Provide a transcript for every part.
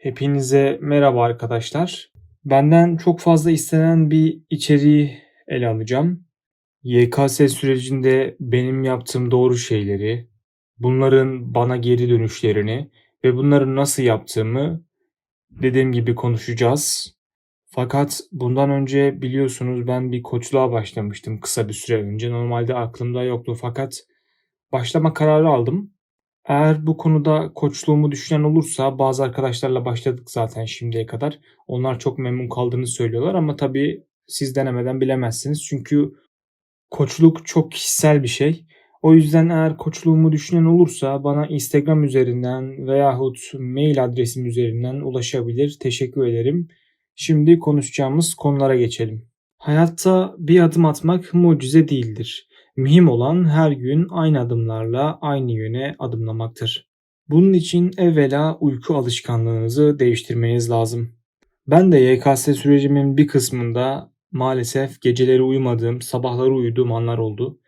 Hepinize merhaba arkadaşlar. Benden çok fazla istenen bir içeriği ele alacağım. YKS sürecinde benim yaptığım doğru şeyleri, bunların bana geri dönüşlerini ve bunları nasıl yaptığımı dediğim gibi konuşacağız. Fakat bundan önce biliyorsunuz ben bir koçluğa başlamıştım kısa bir süre önce. Normalde aklımda yoktu fakat başlama kararı aldım. Eğer bu konuda koçluğumu düşünen olursa bazı arkadaşlarla başladık zaten şimdiye kadar. Onlar çok memnun kaldığını söylüyorlar ama tabii siz denemeden bilemezsiniz. Çünkü koçluk çok kişisel bir şey. O yüzden eğer koçluğumu düşünen olursa bana Instagram üzerinden veyahut mail adresim üzerinden ulaşabilir. Teşekkür ederim. Şimdi konuşacağımız konulara geçelim. Hayatta bir adım atmak mucize değildir. Mühim olan her gün aynı adımlarla aynı yöne adımlamaktır. Bunun için evvela uyku alışkanlığınızı değiştirmeniz lazım. Ben de YKS sürecimin bir kısmında maalesef geceleri uyumadığım, sabahları uyuduğum anlar oldu.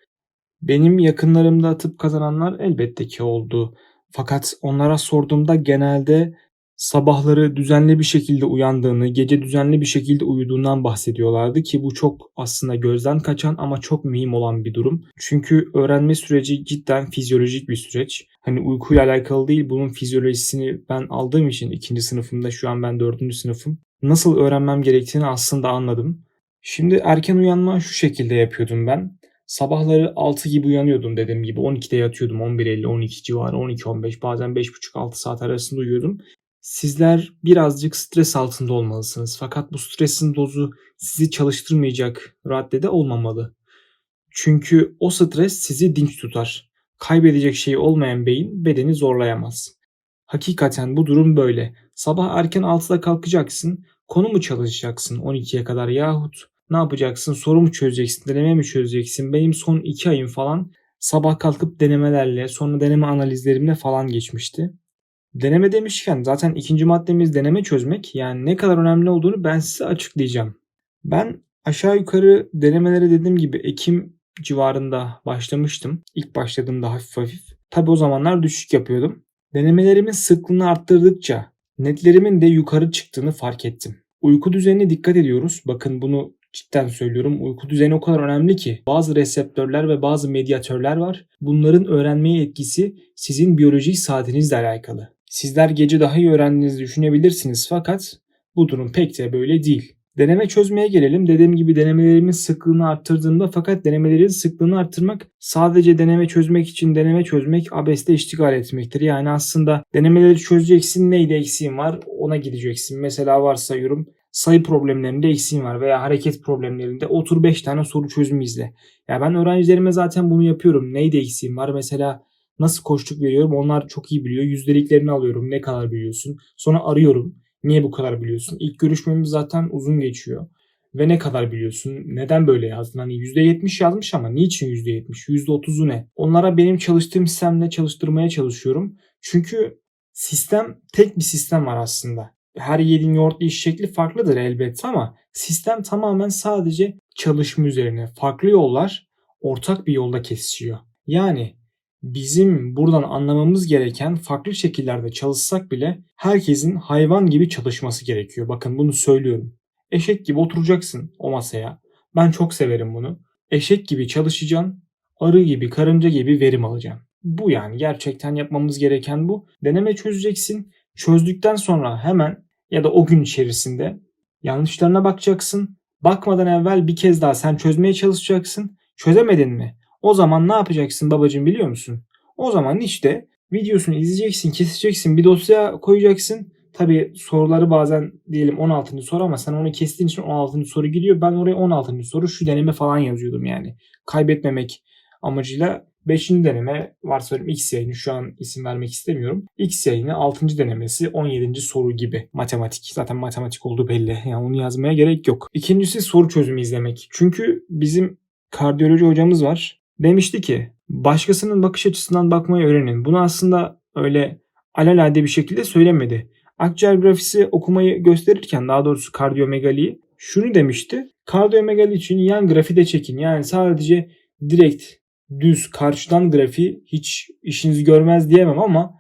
Benim yakınlarımda tıp kazananlar elbette ki oldu. Fakat onlara sorduğumda genelde sabahları düzenli bir şekilde uyandığını, gece düzenli bir şekilde uyuduğundan bahsediyorlardı ki bu çok aslında gözden kaçan ama çok mühim olan bir durum. Çünkü öğrenme süreci cidden fizyolojik bir süreç. Hani uykuyla alakalı değil bunun fizyolojisini ben aldığım için ikinci sınıfımda şu an ben dördüncü sınıfım. Nasıl öğrenmem gerektiğini aslında anladım. Şimdi erken uyanma şu şekilde yapıyordum ben. Sabahları 6 gibi uyanıyordum dediğim gibi 12'de yatıyordum 11.50 12 civarı 12-15 bazen 5.30-6 saat arasında uyuyordum. Sizler birazcık stres altında olmalısınız. Fakat bu stresin dozu sizi çalıştırmayacak raddede olmamalı. Çünkü o stres sizi dinç tutar. Kaybedecek şey olmayan beyin bedeni zorlayamaz. Hakikaten bu durum böyle. Sabah erken 6'da kalkacaksın. Konu mu çalışacaksın 12'ye kadar yahut ne yapacaksın? Soru mu çözeceksin? Deneme mi çözeceksin? Benim son 2 ayım falan sabah kalkıp denemelerle sonra deneme analizlerimle falan geçmişti. Deneme demişken zaten ikinci maddemiz deneme çözmek. Yani ne kadar önemli olduğunu ben size açıklayacağım. Ben aşağı yukarı denemelere dediğim gibi Ekim civarında başlamıştım. İlk başladığımda hafif hafif. Tabi o zamanlar düşük yapıyordum. Denemelerimin sıklığını arttırdıkça netlerimin de yukarı çıktığını fark ettim. Uyku düzenine dikkat ediyoruz. Bakın bunu cidden söylüyorum. Uyku düzeni o kadar önemli ki. Bazı reseptörler ve bazı medyatörler var. Bunların öğrenmeye etkisi sizin biyolojik saatinizle alakalı. Sizler gece daha iyi öğrendiğinizi düşünebilirsiniz fakat bu durum pek de böyle değil. Deneme çözmeye gelelim. Dediğim gibi denemelerimin sıklığını arttırdığımda fakat denemelerin sıklığını arttırmak sadece deneme çözmek için deneme çözmek abeste iştigal etmektir. Yani aslında denemeleri çözeceksin neyde eksiğin var ona gideceksin. Mesela varsayıyorum sayı problemlerinde eksiğin var veya hareket problemlerinde otur 5 tane soru çözümü izle. Ya ben öğrencilerime zaten bunu yapıyorum. Neyde eksiğim var? Mesela nasıl koştuk veriyorum onlar çok iyi biliyor. Yüzdeliklerini alıyorum. Ne kadar biliyorsun? Sonra arıyorum. Niye bu kadar biliyorsun? İlk görüşmemiz zaten uzun geçiyor. Ve ne kadar biliyorsun? Neden böyle yazdın? Hani %70 yazmış ama niçin %70? %30'u ne? Onlara benim çalıştığım sistemle çalıştırmaya çalışıyorum. Çünkü sistem tek bir sistem var aslında. Her yiğidin yoğurtlu iş şekli farklıdır elbette ama sistem tamamen sadece çalışma üzerine. Farklı yollar ortak bir yolda kesişiyor. Yani bizim buradan anlamamız gereken farklı şekillerde çalışsak bile herkesin hayvan gibi çalışması gerekiyor. Bakın bunu söylüyorum. Eşek gibi oturacaksın o masaya. Ben çok severim bunu. Eşek gibi çalışacaksın. Arı gibi, karınca gibi verim alacaksın. Bu yani gerçekten yapmamız gereken bu. Deneme çözeceksin. Çözdükten sonra hemen ya da o gün içerisinde yanlışlarına bakacaksın. Bakmadan evvel bir kez daha sen çözmeye çalışacaksın. Çözemedin mi? O zaman ne yapacaksın babacığım biliyor musun? O zaman işte videosunu izleyeceksin, keseceksin, bir dosya koyacaksın. Tabi soruları bazen diyelim 16. soru ama sen onu kestiğin için 16. soru gidiyor. Ben oraya 16. soru şu deneme falan yazıyordum yani. Kaybetmemek amacıyla 5. deneme varsayıyorum X yayını şu an isim vermek istemiyorum. X yayını 6. denemesi 17. soru gibi matematik. Zaten matematik oldu belli. Yani onu yazmaya gerek yok. İkincisi soru çözümü izlemek. Çünkü bizim kardiyoloji hocamız var. Demişti ki başkasının bakış açısından bakmayı öğrenin. Bunu aslında öyle alelade bir şekilde söylemedi. Akciğer grafisi okumayı gösterirken daha doğrusu kardiyomegaliyi şunu demişti. Kardiyomegali için yan grafide çekin. Yani sadece direkt düz karşıdan grafiği hiç işinizi görmez diyemem ama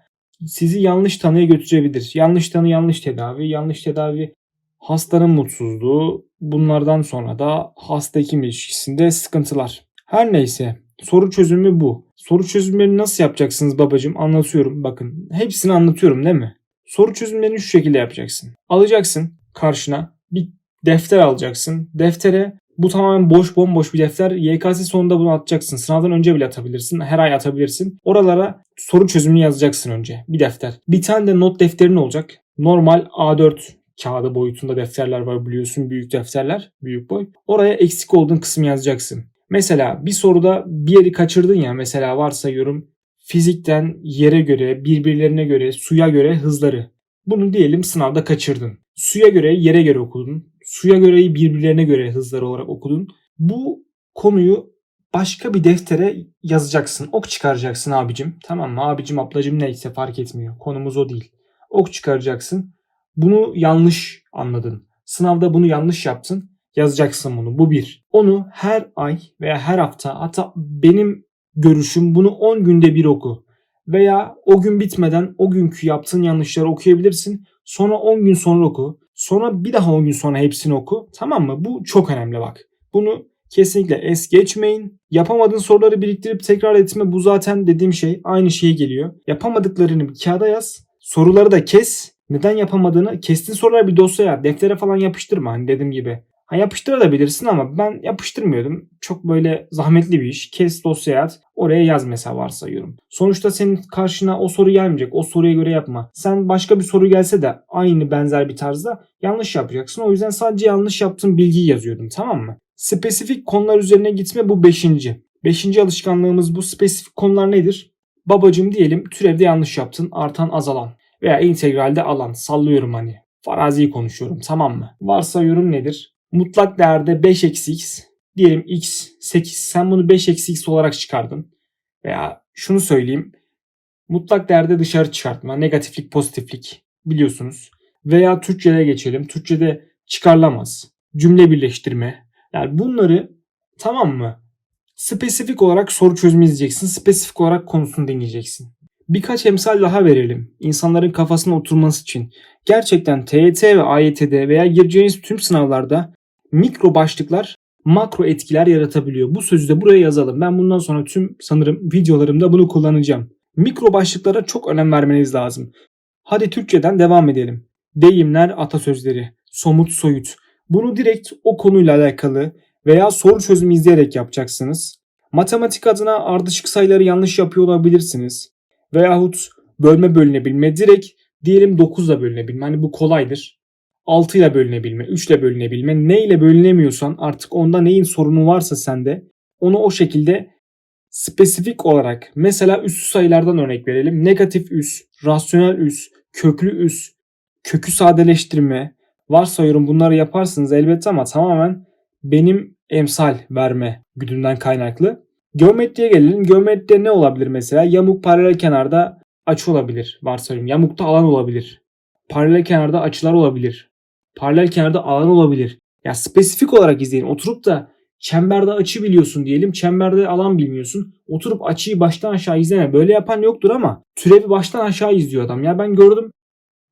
sizi yanlış tanıya götürebilir. Yanlış tanı yanlış tedavi, yanlış tedavi hastanın mutsuzluğu, bunlardan sonra da hasta hekim ilişkisinde sıkıntılar. Her neyse soru çözümü bu. Soru çözümlerini nasıl yapacaksınız babacığım? Anlatıyorum bakın. Hepsini anlatıyorum değil mi? Soru çözümlerini şu şekilde yapacaksın. Alacaksın karşına bir defter alacaksın. Deftere bu tamamen boş bomboş bir defter. YKS sonunda bunu atacaksın. Sınavdan önce bile atabilirsin. Her ay atabilirsin. Oralara soru çözümünü yazacaksın önce. Bir defter. Bir tane de not defterin olacak. Normal A4 kağıdı boyutunda defterler var biliyorsun. Büyük defterler. Büyük boy. Oraya eksik olduğun kısmı yazacaksın. Mesela bir soruda bir yeri kaçırdın ya. Mesela varsayıyorum fizikten yere göre, birbirlerine göre, suya göre hızları. Bunu diyelim sınavda kaçırdın. Suya göre, yere göre okudun. Suya göreyi birbirlerine göre hızları olarak okudun. Bu konuyu başka bir deftere yazacaksın. Ok çıkaracaksın abicim. Tamam mı? Abicim, ablacım neyse fark etmiyor. Konumuz o değil. Ok çıkaracaksın. Bunu yanlış anladın. Sınavda bunu yanlış yaptın. Yazacaksın bunu. Bu bir. Onu her ay veya her hafta hatta benim görüşüm bunu 10 günde bir oku. Veya o gün bitmeden o günkü yaptığın yanlışları okuyabilirsin. Sonra 10 gün sonra oku. Sonra bir daha 10 gün sonra hepsini oku. Tamam mı? Bu çok önemli bak. Bunu kesinlikle es geçmeyin. Yapamadığın soruları biriktirip tekrar etme bu zaten dediğim şey aynı şeye geliyor. Yapamadıklarını bir kağıda yaz. Soruları da kes. Neden yapamadığını kestiğin soruları bir dosyaya, deftere falan yapıştırma hani dediğim gibi. Ha yapıştırabilirsin ama ben yapıştırmıyordum. Çok böyle zahmetli bir iş. Kes dosyaya at. Oraya yaz mesela varsayıyorum. Sonuçta senin karşına o soru gelmeyecek. O soruya göre yapma. Sen başka bir soru gelse de aynı benzer bir tarzda yanlış yapacaksın. O yüzden sadece yanlış yaptığın bilgiyi yazıyordum tamam mı? Spesifik konular üzerine gitme bu beşinci. Beşinci alışkanlığımız bu spesifik konular nedir? Babacım diyelim türevde yanlış yaptın artan azalan veya integralde alan sallıyorum hani. Farazi konuşuyorum tamam mı? Varsayıyorum nedir? Mutlak değerde 5 eksi x diyelim x 8 sen bunu 5 eksi x olarak çıkardın. Veya şunu söyleyeyim mutlak değerde dışarı çıkartma negatiflik pozitiflik biliyorsunuz. Veya Türkçe'ye geçelim. Türkçe'de çıkarılamaz. Cümle birleştirme. Yani bunları tamam mı? Spesifik olarak soru çözümü izleyeceksin. Spesifik olarak konusunu dinleyeceksin. Birkaç emsal daha verelim. İnsanların kafasına oturması için. Gerçekten TYT ve AYT'de veya gireceğiniz tüm sınavlarda mikro başlıklar makro etkiler yaratabiliyor. Bu sözü de buraya yazalım. Ben bundan sonra tüm sanırım videolarımda bunu kullanacağım. Mikro başlıklara çok önem vermeniz lazım. Hadi Türkçeden devam edelim. Deyimler, atasözleri, somut soyut. Bunu direkt o konuyla alakalı veya soru çözümü izleyerek yapacaksınız. Matematik adına ardışık sayıları yanlış yapıyor olabilirsiniz. Veyahut bölme bölünebilme direkt diyelim 9 ile bölünebilme. Hani bu kolaydır. 6 ile bölünebilme, 3 ile bölünebilme. Ne ile bölünemiyorsan artık onda neyin sorunu varsa sende onu o şekilde spesifik olarak mesela üssü sayılardan örnek verelim. Negatif üs, rasyonel üs, köklü üs, kökü sadeleştirme. Varsayıyorum bunları yaparsınız elbette ama tamamen benim emsal verme güdümden kaynaklı. Geometriye gelelim. Geometride ne olabilir mesela? Yamuk paralel kenarda açı olabilir. Varsayıyorum. Yamukta alan olabilir. Paralel kenarda açılar olabilir. Paralel kenarda alan olabilir. Ya spesifik olarak izleyin. Oturup da çemberde açı biliyorsun diyelim. Çemberde alan bilmiyorsun. Oturup açıyı baştan aşağı izleme. Böyle yapan yoktur ama türevi baştan aşağı izliyor adam. Ya ben gördüm.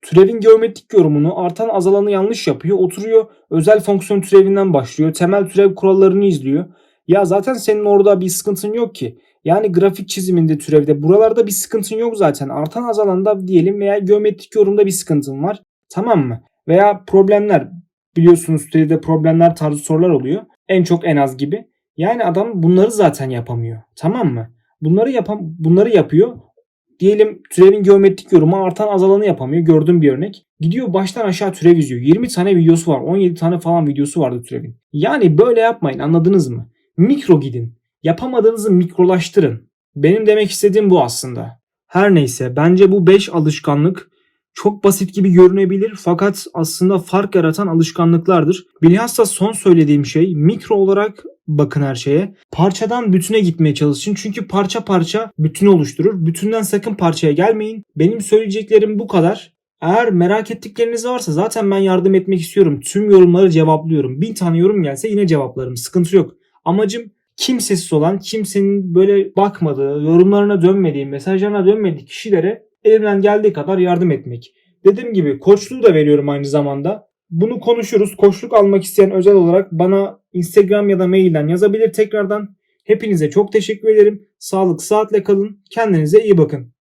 Türevin geometrik yorumunu artan azalanı yanlış yapıyor. Oturuyor özel fonksiyon türevinden başlıyor. Temel türev kurallarını izliyor. Ya zaten senin orada bir sıkıntın yok ki. Yani grafik çiziminde türevde buralarda bir sıkıntın yok zaten. Artan azalanda diyelim veya geometrik yorumda bir sıkıntın var. Tamam mı? Veya problemler biliyorsunuz türevde problemler tarzı sorular oluyor. En çok en az gibi. Yani adam bunları zaten yapamıyor. Tamam mı? Bunları yapan bunları yapıyor. Diyelim türevin geometrik yorumu artan azalanı yapamıyor. Gördüğüm bir örnek. Gidiyor baştan aşağı türev izliyor. 20 tane videosu var. 17 tane falan videosu vardı türevin. Yani böyle yapmayın anladınız mı? Mikro gidin. Yapamadığınızı mikrolaştırın. Benim demek istediğim bu aslında. Her neyse bence bu 5 alışkanlık çok basit gibi görünebilir fakat aslında fark yaratan alışkanlıklardır. Bilhassa son söylediğim şey mikro olarak bakın her şeye. Parçadan bütüne gitmeye çalışın. Çünkü parça parça bütünü oluşturur. Bütünden sakın parçaya gelmeyin. Benim söyleyeceklerim bu kadar. Eğer merak ettikleriniz varsa zaten ben yardım etmek istiyorum. Tüm yorumları cevaplıyorum. Bin tane yorum gelse yine cevaplarım. Sıkıntı yok. Amacım kimsesiz olan, kimsenin böyle bakmadığı, yorumlarına dönmediği, mesajlarına dönmediği kişilere Elimden geldiği kadar yardım etmek. Dediğim gibi koçluğu da veriyorum aynı zamanda. Bunu konuşuruz. Koçluk almak isteyen özel olarak bana Instagram ya da mailden yazabilir tekrardan. Hepinize çok teşekkür ederim. Sağlık saatle kalın. Kendinize iyi bakın.